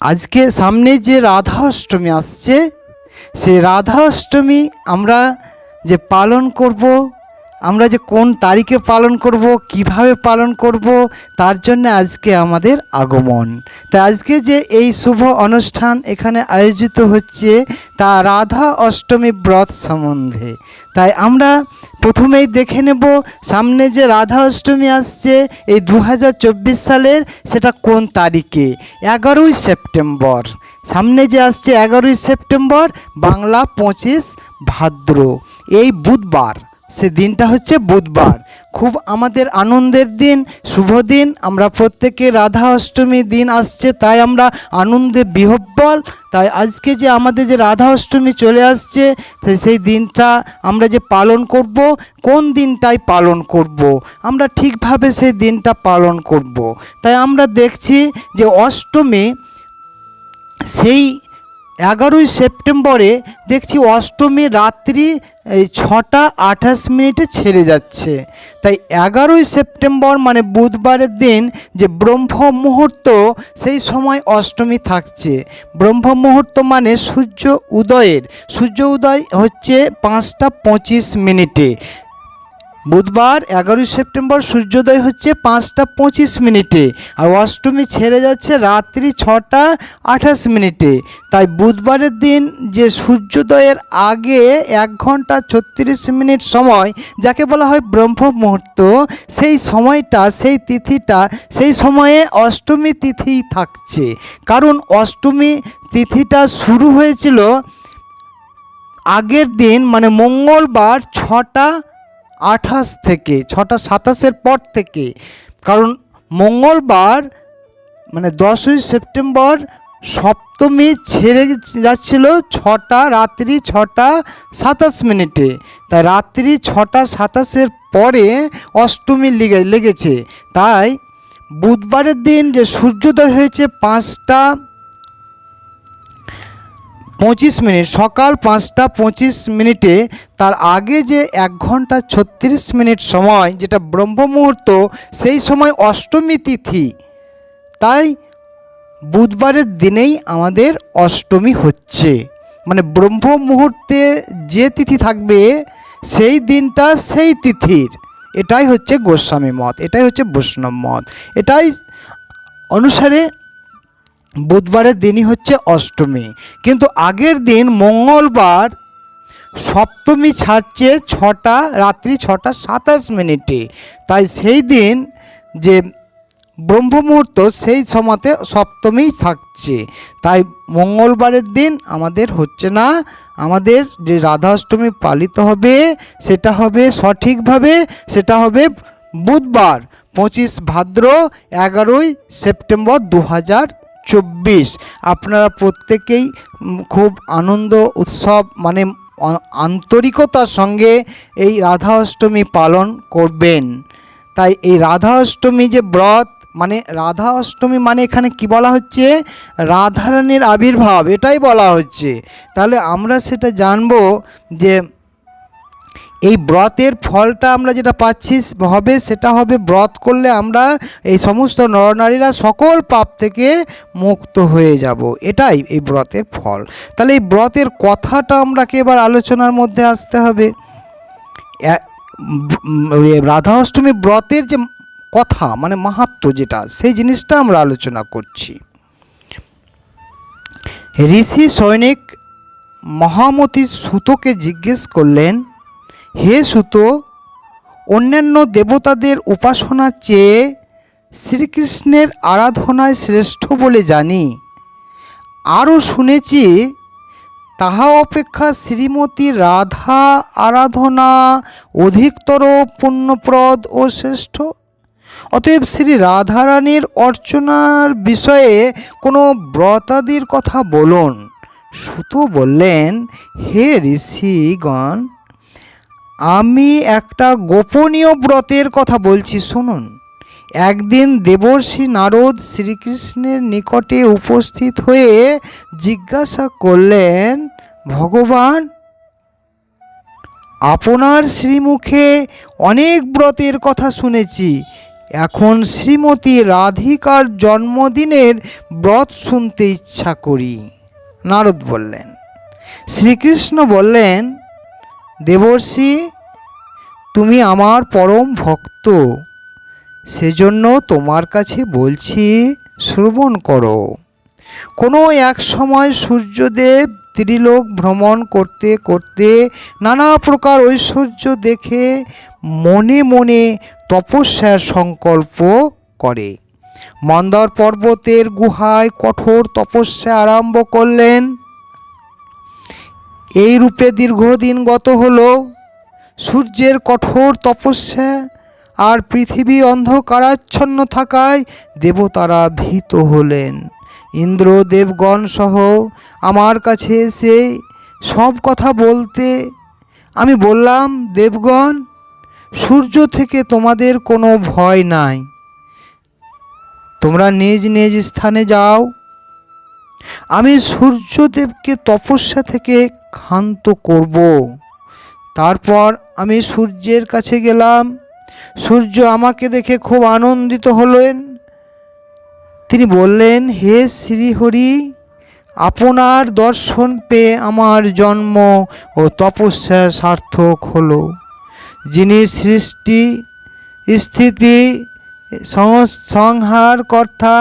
আজকে সামনে যে রাধা অষ্টমী আসছে সে রাধা অষ্টমী আমরা যে পালন করব, আমরা যে কোন তারিখে পালন করব, কীভাবে পালন করব, তার জন্য আজকে আমাদের আগমন। তাই আজকে যে এই শুভ অনুষ্ঠান এখানে আয়োজিত হচ্ছে, তা রাধা অষ্টমী ব্রত সম্বন্ধে। তাই আমরা প্রথমেই দেখে নেব সামনে যে রাধা অষ্টমী আসছে এই দু হাজার চব্বিশ সালের, সেটা কোন তারিখে? এগারোই সেপ্টেম্বর। সামনে যে আসছে এগারোই সেপ্টেম্বর, বাংলা পঁচিশ ভাদ্র, এই বুধবার। সে দিনটা হচ্ছে বুধবার। খুব আমাদের আনন্দের দিন, শুভ দিন। আমরা প্রত্যেকে রাধা অষ্টমী দিন আসছে, তাই আমরা আনন্দে বিহব্বল। তাই আজকে যে আমাদের যে রাধা অষ্টমী চলে আসছে সেই দিনটা আমরা যে পালন করব, কোন দিনটাই পালন করব? আমরা ঠিকভাবে সেই দিনটা পালন করব। তাই আমরা দেখছি যে অষ্টমী সেই এগারোই সেপ্টেম্বরে দেখছি অষ্টমী রাত্রি ছটা আঠাশ মিনিটে ছেড়ে যাচ্ছে। তাই এগারোই সেপ্টেম্বর মানে বুধবারের দিন যে ব্রহ্ম মুহূর্ত, সেই সময় অষ্টমী থাকছে। ব্রহ্ম মুহূর্ত মানে সূর্য উদয়ের। সূর্য উদয় হচ্ছে পাঁচটা পঁচিশ মিনিটে। বুধবার এগারোই সেপ্টেম্বর সূর্যোদয় হচ্ছে পাঁচটা পঁচিশ মিনিটে আর অষ্টমী ছেড়ে যাচ্ছে রাত্রি ছটা আঠাশ মিনিটে। তাই বুধবারের দিন যে সূর্যোদয়ের আগে এক ঘণ্টা ছত্রিশ মিনিট সময়, যাকে বলা হয় ব্রহ্ম মুহূর্ত সেই সময়টা, সেই তিথিটা, সেই সময়ে অষ্টমী তিথি থাকছে। কারণ অষ্টমী তিথিটা শুরু হয়েছিল আগের দিন মানে মঙ্গলবার ছটা আঠাশ থেকে ছটা সাতাশের পর থেকে। কারণ মঙ্গলবার মানে দশই সেপ্টেম্বর সপ্তমী ছেড়ে যাচ্ছিল ছটা, রাত্রি ছটা সাতাশ মিনিটে। তাই রাত্রি ছটা সাতাশের পরে অষ্টমী লেগে, লেগেছে। তাই বুধবারের দিন যে সূর্যোদয় হয়েছে পাঁচটা পঁচিশ মিনিট, সকাল পাঁচটা পঁচিশ মিনিটে তার আগে যে এক ঘণ্টা ছত্রিশ মিনিট সময়, যেটা ব্রহ্ম মুহূর্ত, সেই সময় অষ্টমী তিথি। তাই বুধবারের দিনেই আমাদের অষ্টমী হচ্ছে। মানে ব্রহ্ম মুহূর্তে যে তিথি থাকবে, সেই দিনটা সেই তিথির। এটাই হচ্ছে গোস্বামী মত এটাই হচ্ছে বৈষ্ণব মত এটাই অনুসারে বুধবারের দিনই হচ্ছে অষ্টমী। কিন্তু আগের দিন মঙ্গলবার সপ্তমী ছাড়ছে ছটা, রাত্রি ছটা সাতাশ মিনিটে। তাই সেই দিন যে ব্রহ্ম মুহূর্ত সেই সময়তে সপ্তমী থাকছে। তাই মঙ্গলবারের দিন আমাদের হচ্ছে না, আমাদের যে রাধা অষ্টমী পালিত হবে, সেটা হবে সঠিকভাবে, সেটা হবে বুধবার, পঁচিশ ভাদ্র এগারোই সেপ্টেম্বর দু হাজার চব্বিশ। আপনারা প্রত্যেকেই খুব আনন্দ, উৎসব মানে আন্তরিকতার সঙ্গে এই রাধা অষ্টমী পালন করবেন। তাই এই রাধা অষ্টমী যে ব্রত মানে রাধা অষ্টমী মানে এখানে কি বলা হচ্ছে? রাধারানীর আবির্ভাব, এটাই বলা হচ্ছে। তাহলে আমরা সেটা জানব যে এই ব্রতের ফলটা আমরা যেটা পাচ্ছি হবে, সেটা হবে ব্রত করলে আমরা এই সমস্ত নরনারীরা সকল পাপ থেকে মুক্ত হয়ে যাব। এটাই এই ব্রতের ফল। তাহলে এই ব্রতের কথাটা আমরাকে এবার আলোচনার মধ্যে আসতে হবে। রাধা অষ্টমী ব্রতের যে কথা মানে মাহাত্ম যেটা, সেই জিনিসটা আমরা আলোচনা করছি। ঋষি সৈনিক মহামতি সুতোকে জিজ্ঞেস করলেন হে সুত, অন্যান্য দেবতাদের উপাসনার চেয়ে শ্রীকৃষ্ণের আরাধনায় শ্রেষ্ঠ বলে জানি। আরও শুনেছি, তাহা অপেক্ষা শ্রীমতী রাধা আরাধনা অধিকতর পুণ্যপ্রদ ও শ্রেষ্ঠ। অতএব শ্রী রাধারানীর অর্চনার বিষয়ে কোনো ব্রতাদির কথা বলুন। সুতো বললেন, হে ঋষিগণ আমি একটা গোপনীয় ব্রতের কথা বলছি, শুনুন। একদিন দেবর্ষি নারদ শ্রীকৃষ্ণের নিকটে উপস্থিত হয়ে জিজ্ঞাসা করলেন, ভগবান, আপনার শ্রীমুখে অনেক ব্রতের কথা শুনেছি। এখন শ্রীমতী রাধিকার জন্মদিনের ব্রত শুনতে ইচ্ছা করি। নারদ বললেন। শ্রীকৃষ্ণ বললেন দেবর্ষি, তুমি আমার পরম ভক্ত। সেজন্য তোমার কাছে বলছি, শ্রবণ করো। কোনো এক সময় সূর্যদেব ত্রিলোক ভ্রমণ করতে করতে নানা প্রকার ঐশ্বর্য দেখে মনে মনে তপস্যার সংকল্প করে। মন্দার পর্বতের গুহায় কঠোর তপস্যা আরম্ভ করলেন। এই রূপে দীর্ঘদিন গত হলো। সূর্যের কঠোর তপস্যা আর পৃথিবী অন্ধকারাচ্ছন্ন থাকায় দেবতারা ভীত হলেন। ইন্দ্র দেবগণ সহ আমার কাছে এসে সব কথা বলতে আমি বললাম, দেবগণ, সূর্য থেকে তোমাদের কোনো ভয় নাই। তোমরা নিজ নিজ স্থানে যাও। আমি সূর্যদেবকে তপস্যা থেকে ক্ষান্ত করব। তারপর আমি সূর্যের কাছে গেলাম। সূর্য আমাকে দেখে খুব আনন্দিত হলেন। তিনি বললেন, হে শ্রীহরি, আপনার দর্শন পেয়ে আমার জন্ম ও তপস্যা সার্থক হলো। যিনি সৃষ্টি, স্থিতি সংহার কর্তা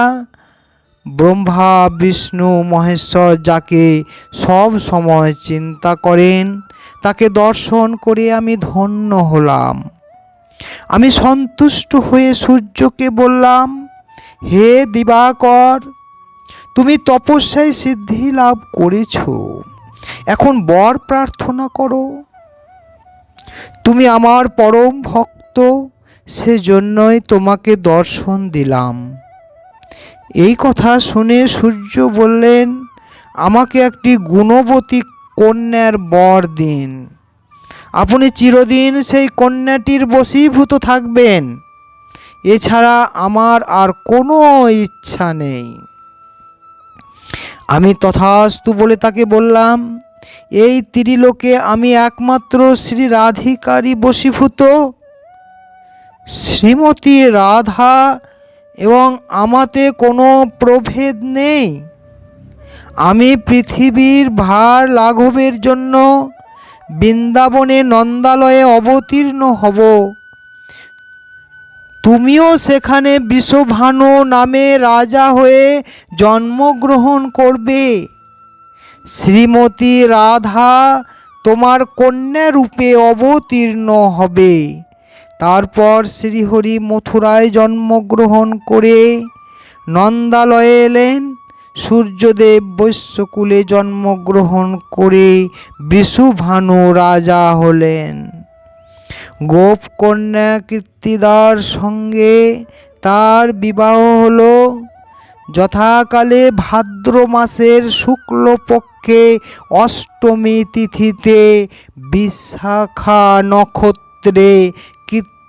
ব্রহ্মা, বিষ্ণু, মহেশ্বর যাকে সব সময় চিন্তা করেন, তাকে দর্শন করে আমি ধন্য হলাম। আমি সন্তুষ্ট হয়ে সূর্যকে বললাম, হে দিবাকর, তুমি তপস্যায় সিদ্ধি লাভ করেছ। এখন বর প্রার্থনা করো। তুমি আমার পরম ভক্ত, সেজন্যই তোমাকে দর্শন দিলাম। এই কথা শুনে সূর্য বললেন, আমাকে একটি গুণবতী কন্যার বর দিন। আপনি চিরদিন সেই কন্যাটির বশীভূত থাকবেন। এছাড়া আমার আর কোনো ইচ্ছা নেই। আমি তথাস্তু বলে তাকে বললাম, এই ত্রিলোকে আমি একমাত্র শ্রী রাধিকারী বশীভূত। শ্রীমতী রাধা এবং আমাতে কোনো প্রভেদ নেই। আমি পৃথিবীর ভার লাঘবের জন্য বৃন্দাবনে নন্দালয়ে অবতীর্ণ হব। তুমিও সেখানে বিশ্বভানু নামে রাজা হয়ে জন্মগ্রহণ করবে। শ্রীমতী রাধা তোমার কন্যা রূপে অবতীর্ণ হবে। তারপর শ্রীহরি মথুরায় জন্মগ্রহণ করে নন্দালয়ে এলেন। সূর্যদেব বৈশ্যকুলে জন্মগ্রহণ করে বিশুভানু রাজা হলেন। গোপকন্যা কীর্তিদার সঙ্গে তার বিবাহ হলো। যথাকালে ভাদ্র মাসের শুক্লপক্ষে অষ্টমী তিথিতে বিশাখা নক্ষত্রে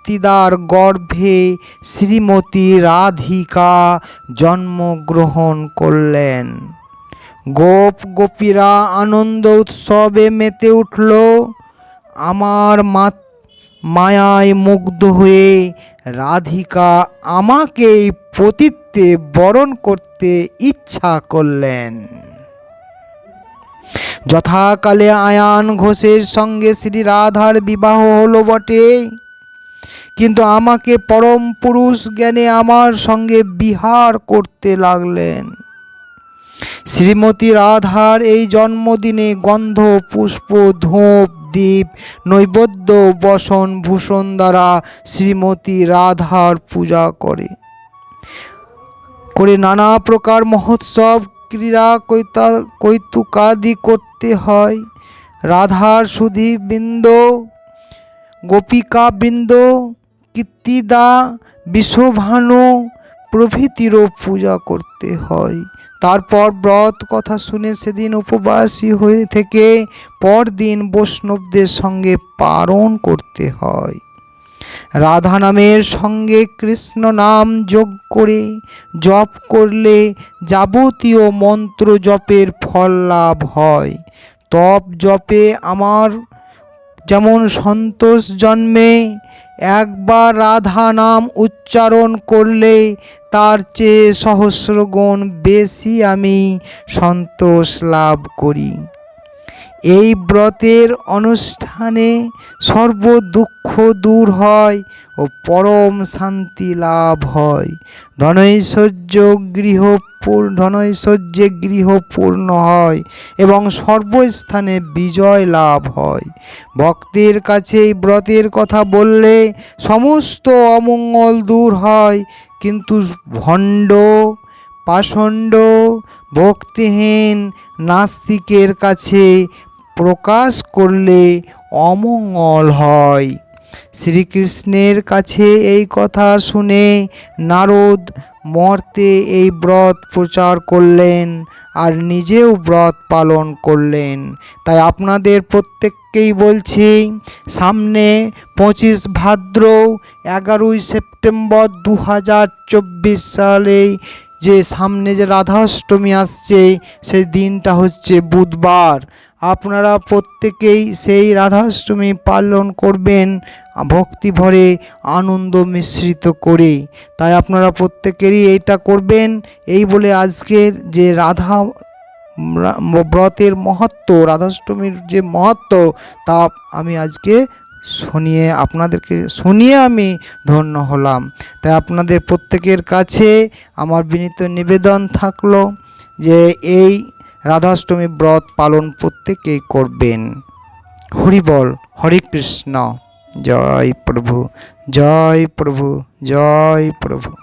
কীর্তিদার গর্ভে শ্রীমতী রাধিকা জন্মগ্রহণ করলেন। গোপ গোপীরা আনন্দ উৎসবে মেতে উঠল। আমার মা মায়ায় মুগ্ধ হয়ে রাধিকা আমাকেই পতিত্বে বরণ করতে ইচ্ছা করলেন। যথাকালে আয়ান ঘোষের সঙ্গে শ্রী রাধার বিবাহ হলো বটে। কিন্তু আমাকে পরম পুরুষ জ্ঞানে আমার সঙ্গে বিহার করতে লাগলেন। শ্রীমতী রাধার এই জন্মদিনে গন্ধ, পুষ্প, ধূপ দ্বীপ নৈবদ্য, বসন, ভূষণ দ্বারা শ্রীমতী রাধার পূজা করে। করে নানা প্রকার মহোৎসব, ক্রীড়া কৈতা, কৌতুকাদি করতে হয়। রাধার সুধী বৃন্দ গোপিকা বৃন্দ কীর্তিদা বিশ্বভানু প্রভৃতিরও পূজা করতে হয়। তারপর ব্রত কথা শুনে সেদিন উপবাসী হয়ে থেকে পরদিন বৈষ্ণবদের সঙ্গে পারণ করতে হয়। রাধা নামের সঙ্গে কৃষ্ণ নাম যোগ করে জপ করলে যাবতীয় মন্ত্র জপের ফল লাভ হয়। তপ জপে আমার যেমন সন্তোষ জন্মে একবার রাধা নাম উচ্চারণ করলে তার চেয়ে সহস্রগুণ বেশি আমি সন্তোষ লাভ করি। এই ব্রতের অনুষ্ঠানে সর্ব দুঃখ দূর হয় ও পরম শান্তি লাভ হয়। ধনৈশ্বর্য গৃহ ধনৈশ্বর্যে গৃহ পূর্ণ হয় এবং সর্বস্থানে বিজয় লাভ হয়। ভক্তের কাছে এই ব্রতের কথা বললে সমস্ত অমঙ্গল দূর হয়, কিন্তু ভণ্ড, পাষণ্ড, ভক্তিহীন, নাস্তিকের কাছে প্রকাশ করলে অমঙ্গল হয়। শ্রীকৃষ্ণের কাছে এই কথা শুনে নারদ মর্তে এই ব্রত প্রচার করলেন আর নিজেও ব্রত পালন করলেন। তাই আপনাদের প্রত্যেককেই বলছি, সামনে পঁচিশ ভাদ্র এগারোই সেপ্টেম্বর দু হাজার চব্বিশ সালে যে সামনে যে রাধাষ্টমী আসছে, সেই দিনটা হচ্ছে বুধবার। আপনারা প্রত্যেকেই সেই রাধাষ্টমী পালন করবেন, ভক্তি ভরে, আনন্দ মিশ্রিত করে। তাই আপনারা প্রত্যেকেরই এইটা করবেন। এই বলে আজকের যে রাধা ব্রতের মহত্ব, রাধাষ্টমীর যে মহত্ব, তা আমি আজকে শুনিয়ে, আপনাদেরকে শুনিয়ে আমি ধন্য হলাম। তাই আপনাদের প্রত্যেকের কাছে আমার বিনীত নিবেদন থাকল যে এই রাধাষ্টমী ব্রত পালন প্রত্যেকেই করবেন। হরিবল হরে কৃষ্ণ। জয় প্রভু জয় প্রভু জয় প্রভু।